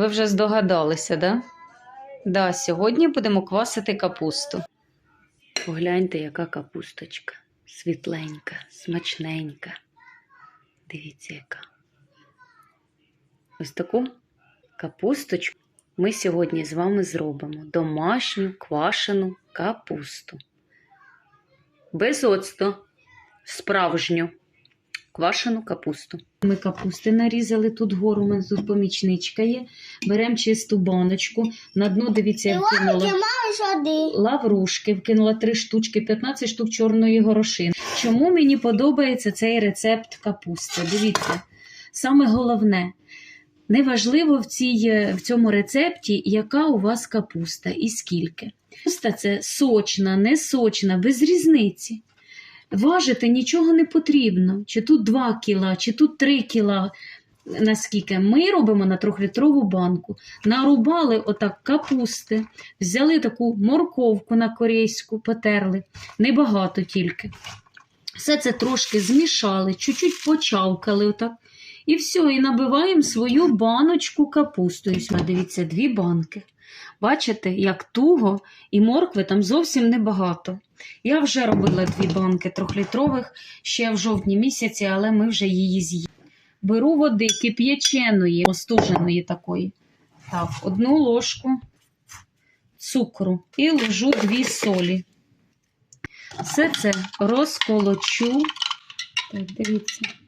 Ви вже здогадалися, да? Да, сьогодні будемо квасити капусту. Погляньте, яка капусточка. Світленька, смачненька. Дивіться, яка. Ось таку капусточку ми сьогодні з вами зробимо домашню квашену капусту. Без оцту, справжню квашену капусту. Ми капусти нарізали тут гору, у мене тут помічничка є. Беремо чисту баночку. На дно, дивіться, я вкинула лаврушки, вкинула три штучки, 15 штук чорної горошини. Чому мені подобається цей рецепт капусти? Дивіться, саме головне. Неважливо в, цій, е, в цьому рецепті, яка у вас капуста і скільки. Капуста це сочна, не сочна, без різниці. Важити нічого не потрібно. Чи тут 2 кіла, чи тут 3 кіла. Наскільки ми робимо на трьохлітрову банку, нарубали отак капусти, взяли таку морковку на корейську, потерли, небагато тільки. Все це трошки змішали, чуть-чуть почавкали отак. І все, і набиваємо свою баночку капустою. Ось, Дивіться, дві банки. Бачите, як туго, і моркви там зовсім небагато. Я вже робила дві банки трьохлітрових ще в жовтні місяці, але ми вже її з'їли. Беру води кип'яченої, остуженої такої. Так, одну ложку цукру і ложу дві солі. Все це розколочу. Так, дивіться.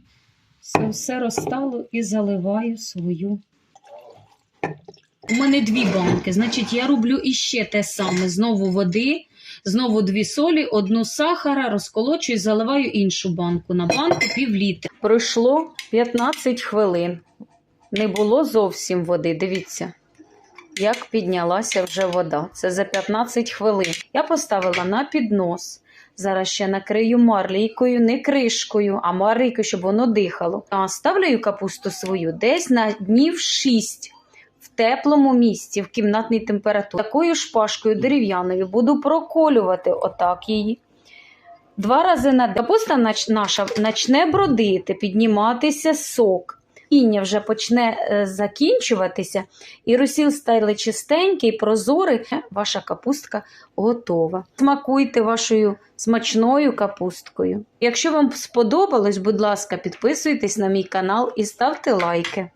Все, все розстало і заливаю свою. У мене дві банки. Значить, я роблю іще те саме. Знову води, знову дві солі, одну сахара, розколочую і заливаю іншу банку. На банку пів літра. Пройшло 15 хвилин. Не було зовсім води. Дивіться, як піднялася вже вода. Це за 15 хвилин. Я поставила на піднос. Зараз ще накрию марлійкою, не кришкою, а марлійкою, щоб воно дихало. Ставлю капусту свою десь на днів 6 в теплому місці, в кімнатній температурі. Такою шпажкою дерев'яною буду проколювати отак її. Два рази на. Капуста нач- наша почне бродити, підніматися сок. Іння вже почне е, закінчуватися, і русіл стає чистенький, прозорий. Ваша капустка готова. Смакуйте вашою смачною капусткою. Якщо вам сподобалось, будь ласка, підписуйтесь на мій канал і ставте лайки.